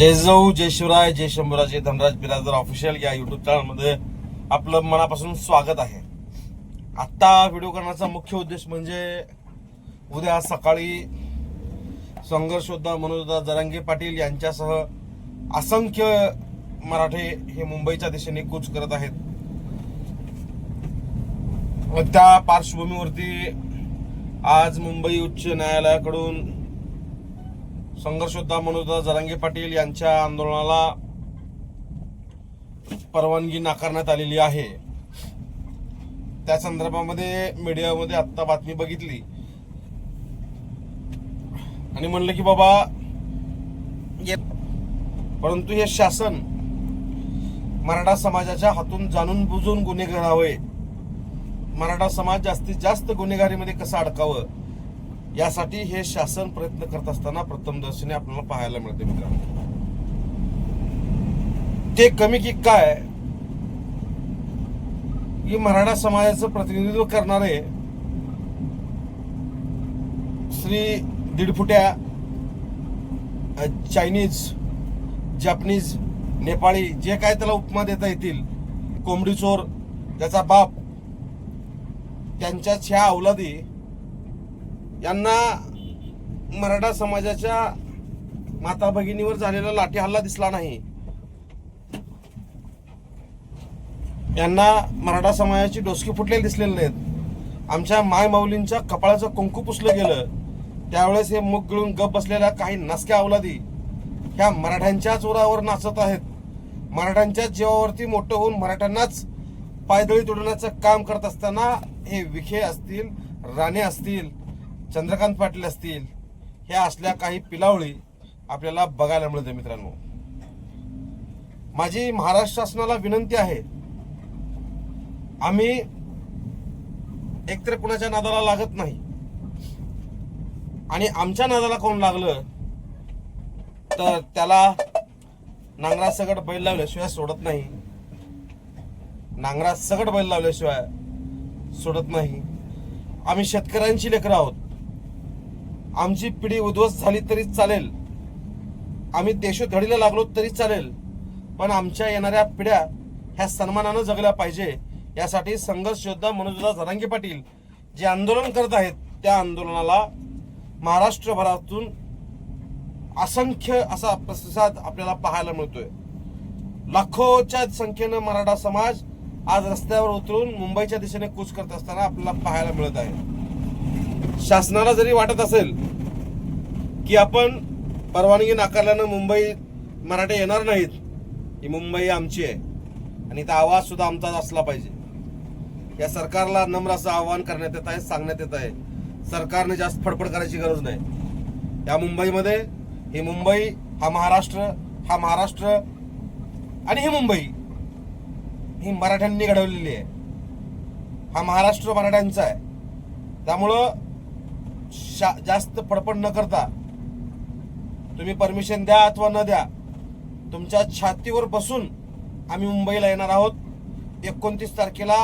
जय जाऊ जय शिवराय जय शंभराजे धनराज बिराजदार ऑफिशियल या युट्यूब चॅनलमध्ये आपलं मनापासून स्वागत आहे. आत्ता व्हिडिओ करण्याचा मुख्य उद्देश म्हणजे उद्या सकाळी संघर्षोद्धा मनोजदा जरांगे पाटील यांच्यासह असंख्य मराठे हे मुंबईच्या दिशेने कूच करत आहेत. त्या पार्श्वभूमीवरती आज मुंबई उच्च न्यायालयाकडून संघर्षोद्धा मनोजदा जरांगे पाटील यांच्या आंदोलनाला परवानगी नाकारण्यात आलेली आहे. त्या संदर्भामध्ये मीडियामध्ये आत्ता बातमी बघितली. आणि म्हणलं की बाबा परंतु हे शासन मराठा समाजाच्या हातून जाणून बुजून गुन्हेगारावे मराठा समाज जास्तीत जास्त गुन्हेगारीमध्ये कसं अडकावं? यासाठी हे शासन प्रयत्न करत असताना प्रथमदर्शनी आपल्याला पाहायला मिळते मित्रांनो. ते कमी की काय? की मराठा समाजाचं प्रतिनिधित्व करणारे श्री दीडफुट्या चायनीज जपनीज नेपाळी जे काय त्याला उपमा देता येतील कोंबडी चोर त्याचा बाप त्यांच्याच ह्या अवलादी यांना मराठा समाजाच्या माता भगिनीवर झालेला लाठी हल्ला दिसला नाही. यांना मराठा समाजाची डोसकी फुटलेली दिसलेली नाहीत. आमच्या मायमाऊलींच्या कपाळाचं कुंकू पुसलं गेलं. त्यावेळेस हे मुख गिळून गप बसलेल्या काही नसक्या अवलादी ह्या मराठ्यांच्या जोरावर नाचत आहेत. मराठ्यांच्या जीवावरती मोठं होऊन मराठ्यांनाच पायदळी तोडण्याचं काम करत असताना हे विखे असतील राणे असतील चंद्रकांत पाटील असतील ह्या असल्या काही पिलावळी आपल्याला बघायला मिळते मित्रांनो. माझी महाराष्ट्र शासनाला विनंती आहे आम्ही एकतर कुणाच्या नादाला लागत नाही आणि आमच्या नादाला कोण लागलं तर त्याला नांगरासकट बैल लावल्याशिवाय सोडत नाही. नांगरासकट बैल लावल्याशिवाय सोडत नाही. आम्ही शेतकऱ्यांची लेकरं आहोत. आमची पिढी उद्ध्वस्त झाली तरी चालेल. आम्ही देशोधडीला लागलो तरी चालेल. पण आमच्या येणाऱ्या पिढ्या ह्या सन्मानानं जगल्या पाहिजे. यासाठी संघर्ष योद्धा मनोजदा झरांगे पाटील जे आंदोलन करत आहेत त्या आंदोलनाला महाराष्ट्रभरातून असंख्य असा प्रतिसाद आपल्याला पाहायला मिळतोय. लाखोच्या संख्येनं मराठा समाज आज रस्त्यावर उतरून मुंबईच्या दिशेने कूच करत असताना आपल्याला पाहायला मिळत आहे. शासनाला जरी वाटत असेल की आपण परवानगी नाकारल्यानं मुंबई मराठे येणार नाहीत ही मुंबई आमची आहे. आणि इथं आवाज सुद्धा आमचाच असला पाहिजे. या सरकारला नम्र असं आवाहन करण्यात येत आहे सांगण्यात येत आहे. सरकारने जास्त फडफड करायची गरज नाही. या मुंबईमध्ये ही मुंबई हा महाराष्ट्र हा महाराष्ट्र आणि ही मुंबई ही मराठ्यांनी घडवलेली आहे. हा महाराष्ट्र मराठ्यांचा आहे. त्यामुळं शा जास्त फडफड न करता तुम्ही परमिशन द्या अथवा न द्या तुमच्या छातीवर बसून आम्ही मुंबईला येणार आहोत. एकोणतीस तारखेला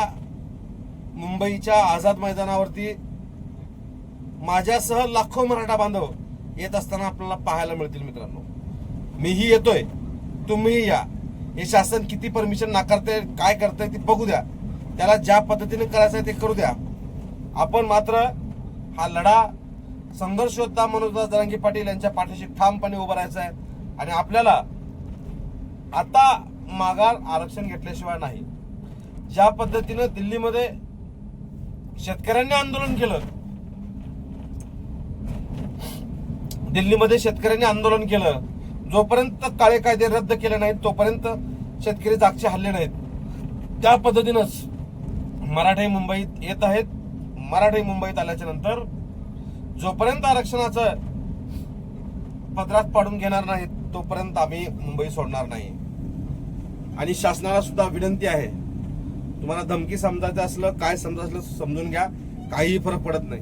मुंबईच्या आझाद मैदानावरती माझ्यासह लाखो मराठा बांधव येत असताना आपल्याला पाहायला मिळतील मित्रांनो. मीही येतोय. तुम्हीही या. हे शासन किती परमिशन नाकारते काय करतंय ते बघू द्या. त्याला ज्या पद्धतीने करायचं आहे ते करू द्या. आपण मात्र हा लढा संघर्ष योद्धा मनोजदास जरांगी पाटील यांच्या पाठीशी ठामपणे उभं राहायचं आहे. आणि आपल्याला आता मागार आरक्षण घेतल्याशिवाय नाही. ज्या पद्धतीनं दिल्लीमध्ये शेतकऱ्यांनी आंदोलन केलं दिल्लीमध्ये शेतकऱ्यांनी आंदोलन केलं जोपर्यंत काळे कायदे रद्द केले नाहीत तोपर्यंत शेतकरी जागचे हल्ले नाहीत. त्या पद्धतीनंच मराठे मुंबईत येत आहेत. मराठी मुंबईत आल्याच्यानंतर जोपर्यंत आरक्षणाचं पत्रात पाडून घेणार नाहीत तोपर्यंत आम्ही मुंबई सोडणार नाही. आणि शासनाला सुद्धा विनंती आहे तुम्हाला धमकी समजायचं असलं काय समजा असलं समजून घ्या काहीही फरक पडत नाही.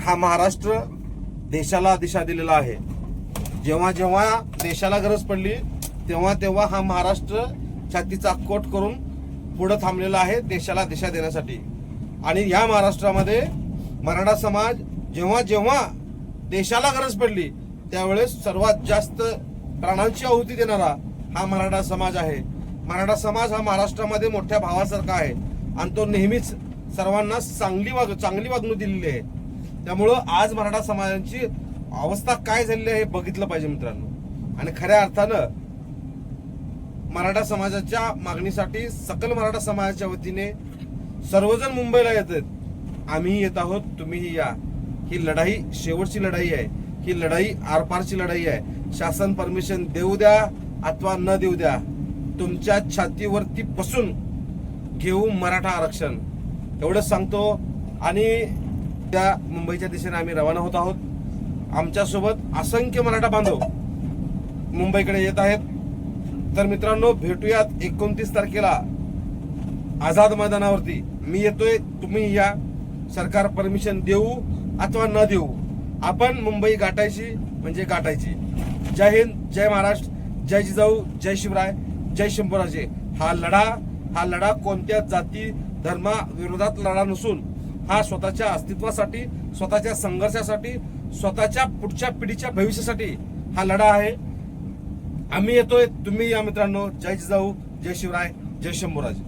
हा महाराष्ट्र देशाला दिशा दिलेला आहे. जेव्हा जेव्हा देशाला गरज पडली तेव्हा तेव्हा हा महाराष्ट्र छातीचा कोट करून पुढे थांबलेला आहे देशाला दिशा देण्यासाठी. आणि या महाराष्ट्रामध्ये मराठा समाज जेव्हा जेव्हा देशाला गरज पडली त्यावेळेस सर्वात जास्त प्राणांची आहुती देणारा हा मराठा समाज आहे. मराठा समाज हा महाराष्ट्रामध्ये मोठ्या भावासारखा आहे आणि तो नेहमीच सर्वांना चांगली वाग चांगली वागणूक दिलेली आहे. त्यामुळं आज मराठा समाजाची अवस्था काय झालेली आहे हे बघितलं पाहिजे मित्रांनो. आणि खऱ्या अर्थानं मराठा समाजाच्या मागणीसाठी सकल मराठा समाजाच्या वतीने सर्वजण मुंबईला येतात. आम्ही येत आहोत तुम्हीही या. ही लढाई शेवटची लढाई आहे. ही लढाई आरपारची लढाई आहे. शासन परमिशन देऊ द्या अथवा न देऊ द्या तुमच्या छातीवरती बसून घेऊ मराठा आरक्षण. एवढंच सांगतो. आणि त्या मुंबईच्या दिशेने आम्ही रवाना होत आहोत. आमच्यासोबत असंख्य मराठा बांधव मुंबईकडे येत आहेत. तर मित्रांनो भेटूयात एकोणतीस तारखेला. आझाद मैदानावरती मी येतोय तुम्ही या. सरकार परमिशन देऊ अथवा न देऊ. आपण मुंबई गाठायची म्हणजे गाठायची. जय हिंद जय महाराष्ट्र जय जिजाऊ जय शिवराय जय शंभूराजे. हा लढा हा लढा कोणत्या जाती धर्मा विरोधात लढा नसून हा स्वतःच्या अस्तित्वासाठी स्वतःच्या संघर्षासाठी स्वतःच्या पुढच्या पिढीच्या भविष्यासाठी हा लढा आहे. आम्ही येतोय तुम्ही या मित्रांनो. जय जिजाऊ जय शिवराय जय शंभूराजे.